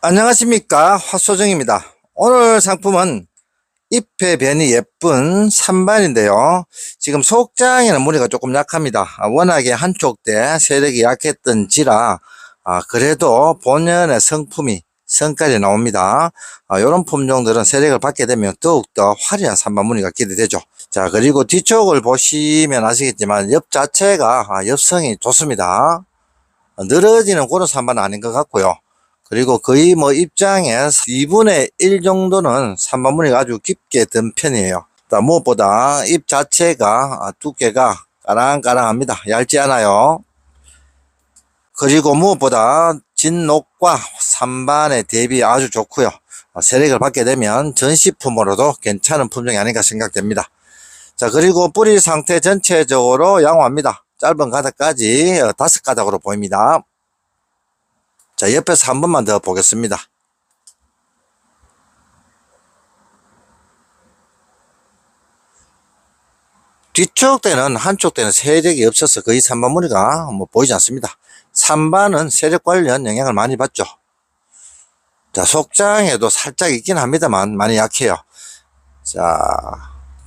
안녕하십니까? 화소정입니다. 오늘 상품은 잎의 변이 예쁜 산반인데요. 지금 속장에는 무늬가 조금 약합니다. 아, 워낙에 한쪽 대 세력이 약했던지라 아, 그래도 본연의 성품이 성깔이 나옵니다. 이런 품종들은 세력을 받게 되면 더욱더 화려한 산반 무늬가 기대되죠. 자 그리고 뒤쪽을 보시면 아시겠지만 옆 자체가 아, 엽성이 좋습니다. 늘어지는 그런 산반은 아닌 것 같고요 그리고 거의 뭐 입장에 2분의 1 정도는 산반무늬가 아주 깊게 든 편이에요. 또 무엇보다 잎 자체가 두께가 까랑까랑합니다. 얇지 않아요. 그리고 무엇보다 진녹과 산반의 대비 아주 좋고요. 세력을 받게 되면 전시품으로도 괜찮은 품종이 아닌가 생각됩니다. 자 그리고 뿌리 상태 전체적으로 양호합니다. 짧은 가닥까지 다섯 가닥으로 보입니다. 자, 옆에서 한 번만 더 보겠습니다. 뒤쪽 때는 한쪽 때는 세력이 없어서 거의 3반 무늬가 뭐 보이지 않습니다. 3반은 세력 관련 영향을 많이 받죠. 자, 속장에도 살짝 있긴 합니다만 많이 약해요. 자,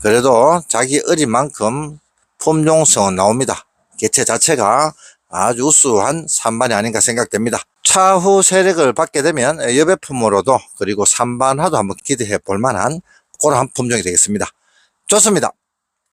그래도 자기 어린 만큼 품종성은 나옵니다. 개체 자체가 아주 우수한 3반이 아닌가 생각됩니다. 차후 세력을 받게 되면 여배품으로도 그리고 3반화도 한번 기대해 볼 만한 그런 품종이 되겠습니다. 좋습니다.